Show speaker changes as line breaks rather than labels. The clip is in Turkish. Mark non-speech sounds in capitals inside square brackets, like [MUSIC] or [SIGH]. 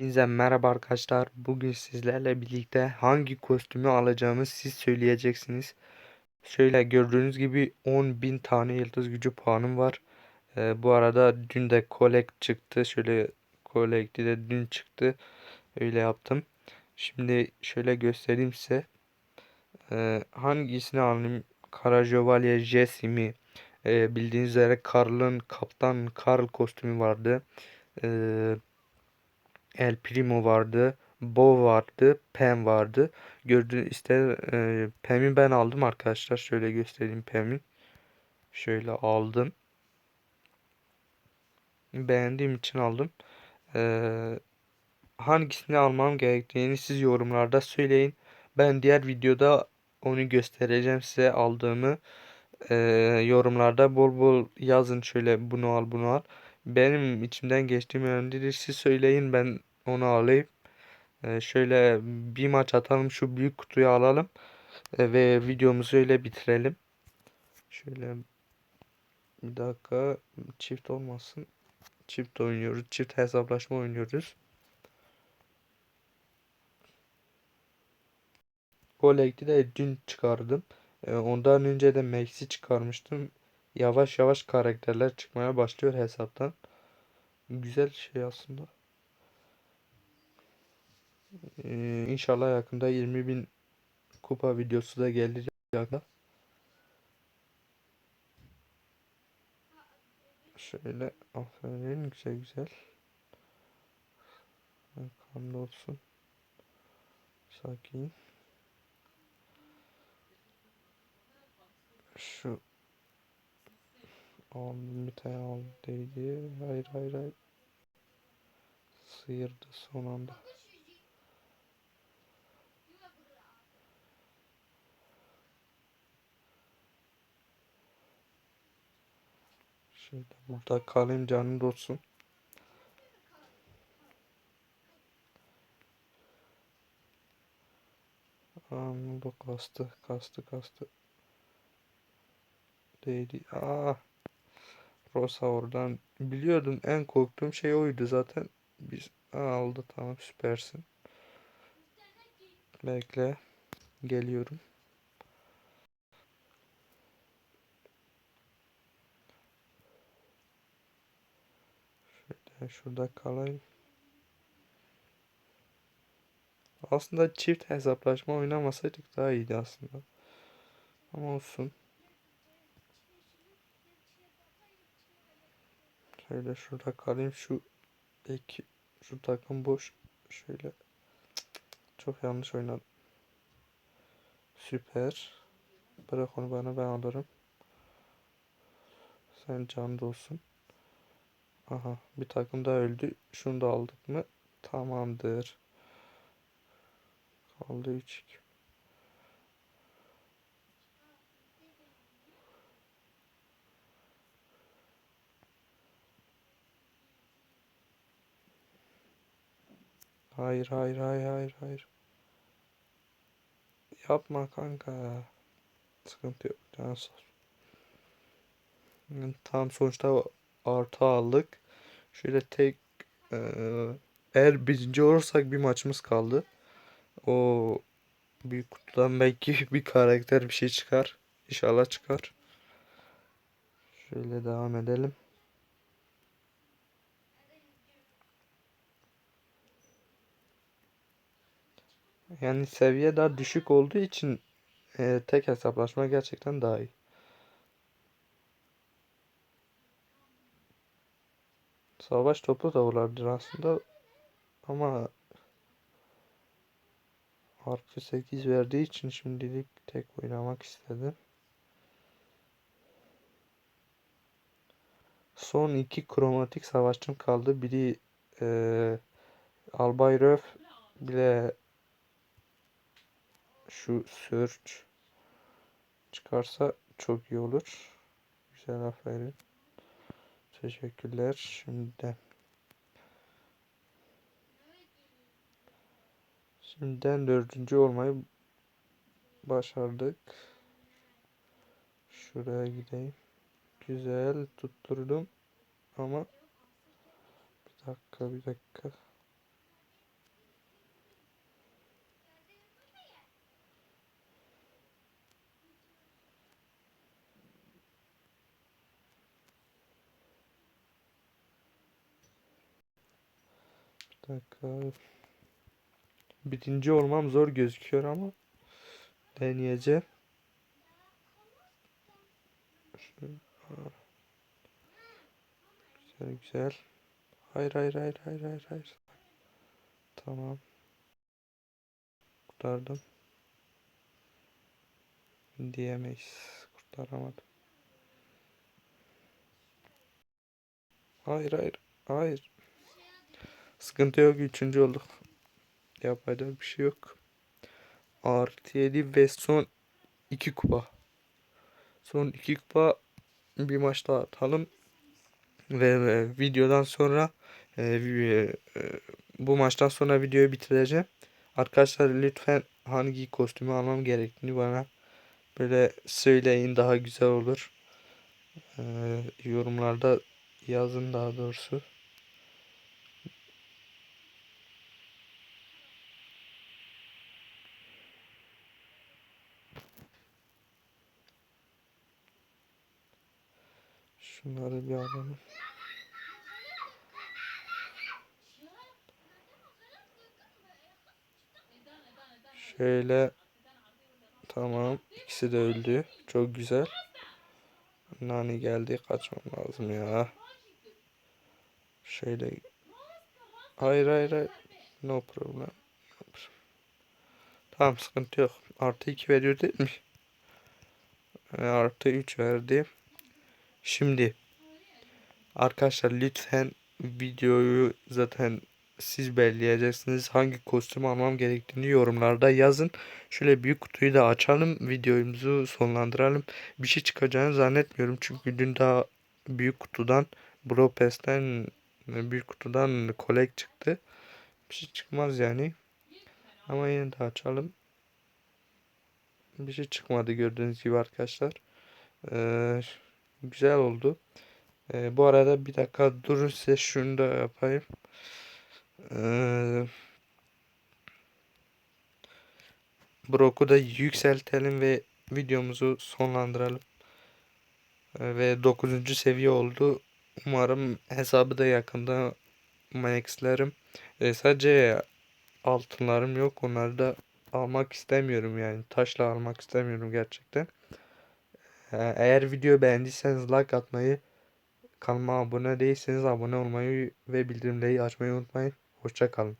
Hepinize merhaba arkadaşlar. Bugün sizlerle birlikte hangi kostümü alacağımı siz söyleyeceksiniz. Şöyle gördüğünüz gibi 10.000 tane yıldız gücü puanım var. Ee, bu arada dün de collect çıktı. Şöyle collect'i de dün çıktı. Öyle yaptım. Şimdi şöyle göstereyim size. Ee, hangisini alayım? Kara Şövalye Jesse mi? Ee, bildiğiniz üzere Karl'ın Kaptan Karl kostümü vardı. Ee, El Primo vardı. Bo vardı. Pem vardı. Gördüğünüz işte e, Pem'i ben aldım arkadaşlar. Şöyle göstereyim Pem'i. Şöyle aldım. Beğendiğim için aldım. Ee, hangisini almam gerektiğini siz yorumlarda söyleyin. Ben diğer videoda onu göstereceğim size aldığımı. Ee, yorumlarda bol bol yazın şöyle bunu al bunu al. Benim içimden geçtiğim önemli değil. Siz söyleyin ben onu alayım. Ee, şöyle bir maç atalım şu büyük kutuyu alalım. Ee, ve videomuzu öyle bitirelim. Şöyle bir dakika çift olmasın. Çift oynuyoruz. Çift hesaplaşma oynuyoruz. Collect'i de dün çıkardım. Ee, ondan önce de Max'i çıkarmıştım. Yavaş yavaş karakterler çıkmaya başlıyor hesaptan. Güzel şey aslında. Ee, inşallah yakında 20.000 kupa videosu da gelir yakında. Şöyle aferin güzel güzel. Kanlı olsun. Sakin. Şu aldım bir tane aldım değdi. Hayır hayır hayır. Sıyırdı son anda. Şöyle burada kalayım canım dostum. Aa, bu kastı kastı kastı. Değdi. Aa. Rosa oradan biliyordum en korktuğum şey oydu zaten. Biz Aa, aldı tamam süpersin. Bekle. Geliyorum. Şöyle şurada kalayım. Aslında çift hesaplaşma oynamasaydık daha iyiydi aslında. Ama olsun. Şöyle şurada kalayım şu iki şu takım boş. Şöyle çok yanlış oynadım. Süper. Bırak onu bana ben alırım. Sen can olsun. Aha bir takım daha öldü. Şunu da aldık mı? Tamamdır. Kaldı 3 Hayır hayır hayır hayır hayır. Yapma kanka. Sıkıntı yok. Can sağ ol. Yani Tam sonuçta artı aldık. Şöyle tek eee, eğer birinci olursak bir maçımız kaldı. O büyük kutudan belki [LAUGHS] bir karakter bir şey çıkar. İnşallah çıkar. Şöyle devam edelim. Yani seviye daha düşük olduğu için e, tek hesaplaşma gerçekten daha iyi. Savaş topu da olabilir aslında ama artı 8 verdiği için şimdilik tek oynamak istedim. Son iki kromatik savaşçım kaldı. Biri e, Albay Röf, bir de şu Search çıkarsa çok iyi olur. Güzel aferin. Teşekkürler şimdiden. Şimdiden dördüncü olmayı başardık. Şuraya gideyim. Güzel tutturdum ama bir dakika bir dakika. Dakika. Birinci olmam zor gözüküyor ama deneyeceğim. Güzel güzel. Hayır hayır hayır hayır hayır hayır. Tamam. Kurtardım. Diyemeyiz. Kurtaramadım. Hayır hayır. Hayır. Sıkıntı yok. Üçüncü olduk. Yapacak bir şey yok. Artı 7 ve son 2 kupa. Son 2 kupa bir maç daha atalım. Ve e, videodan sonra e, e, bu maçtan sonra videoyu bitireceğim. Arkadaşlar lütfen hangi kostümü almam gerektiğini bana böyle söyleyin daha güzel olur. E, yorumlarda yazın daha doğrusu. Şunları bir alalım. Şöyle tamam ikisi de öldü. Çok güzel. Nani geldi kaçmam lazım ya. Şöyle hayır hayır hayır. No problem. No problem. Tamam sıkıntı yok. Artı 2 veriyor değil mi? E, Artı 3 verdi. Şimdi arkadaşlar lütfen videoyu zaten siz belirleyeceksiniz. Hangi kostüm almam gerektiğini yorumlarda yazın. Şöyle büyük kutuyu da açalım. Videomuzu sonlandıralım. Bir şey çıkacağını zannetmiyorum. Çünkü dün daha büyük kutudan Bro Pass'ten büyük kutudan kolek çıktı. Bir şey çıkmaz yani. Ama yine de açalım. Bir şey çıkmadı gördüğünüz gibi arkadaşlar. Ee, güzel oldu. Ee, bu arada bir dakika durun size şunu da yapayım. Ee, Brock'u da yükseltelim ve videomuzu sonlandıralım. Ee, ve 9. seviye oldu. Umarım hesabı da yakında maxlerim. Ee, sadece altınlarım yok. Onları da almak istemiyorum yani. Taşla almak istemiyorum gerçekten. Ee, eğer video beğendiyseniz like atmayı, kanalıma abone değilseniz abone olmayı ve bildirimleri açmayı unutmayın. Hoşça kalın.